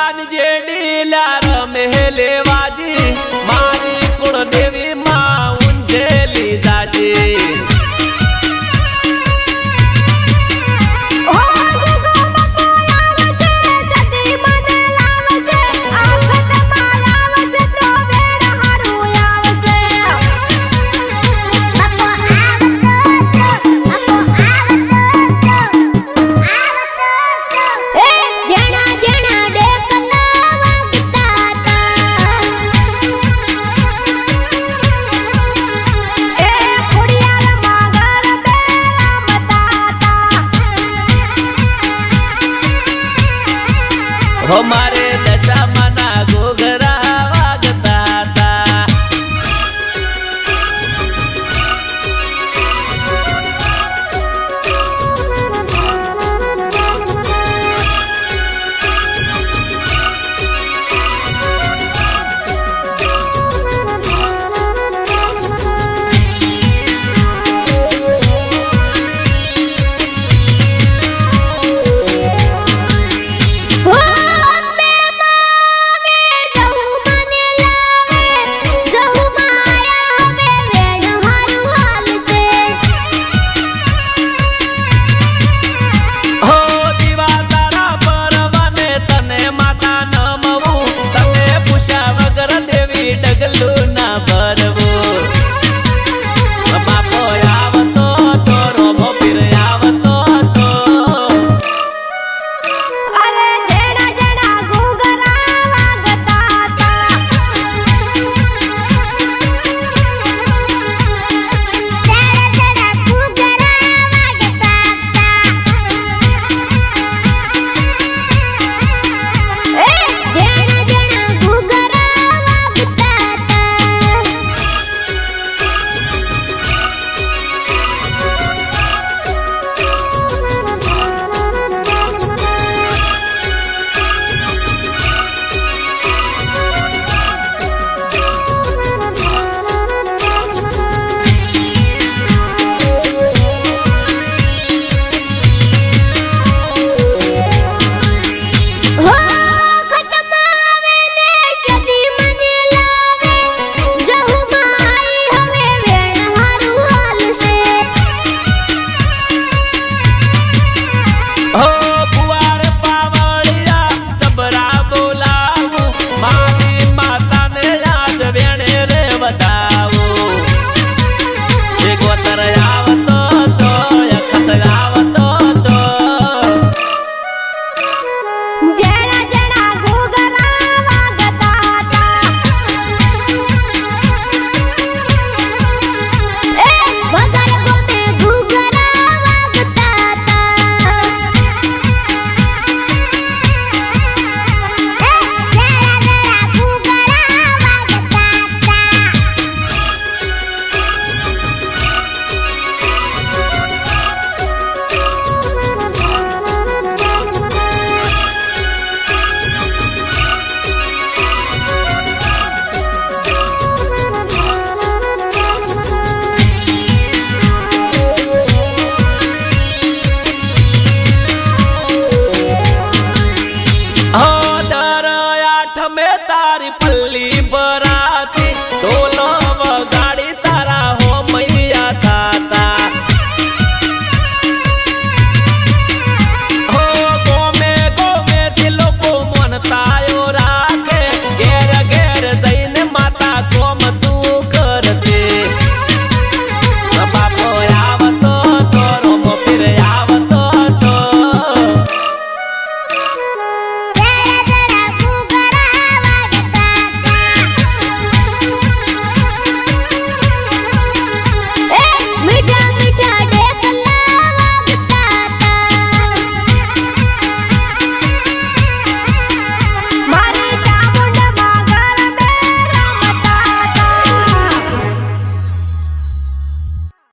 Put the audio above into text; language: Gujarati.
જાન જેડી લાર મેલે વાજી મારી કુળ દેવી માં ઊંઝેલી જાજી. Omar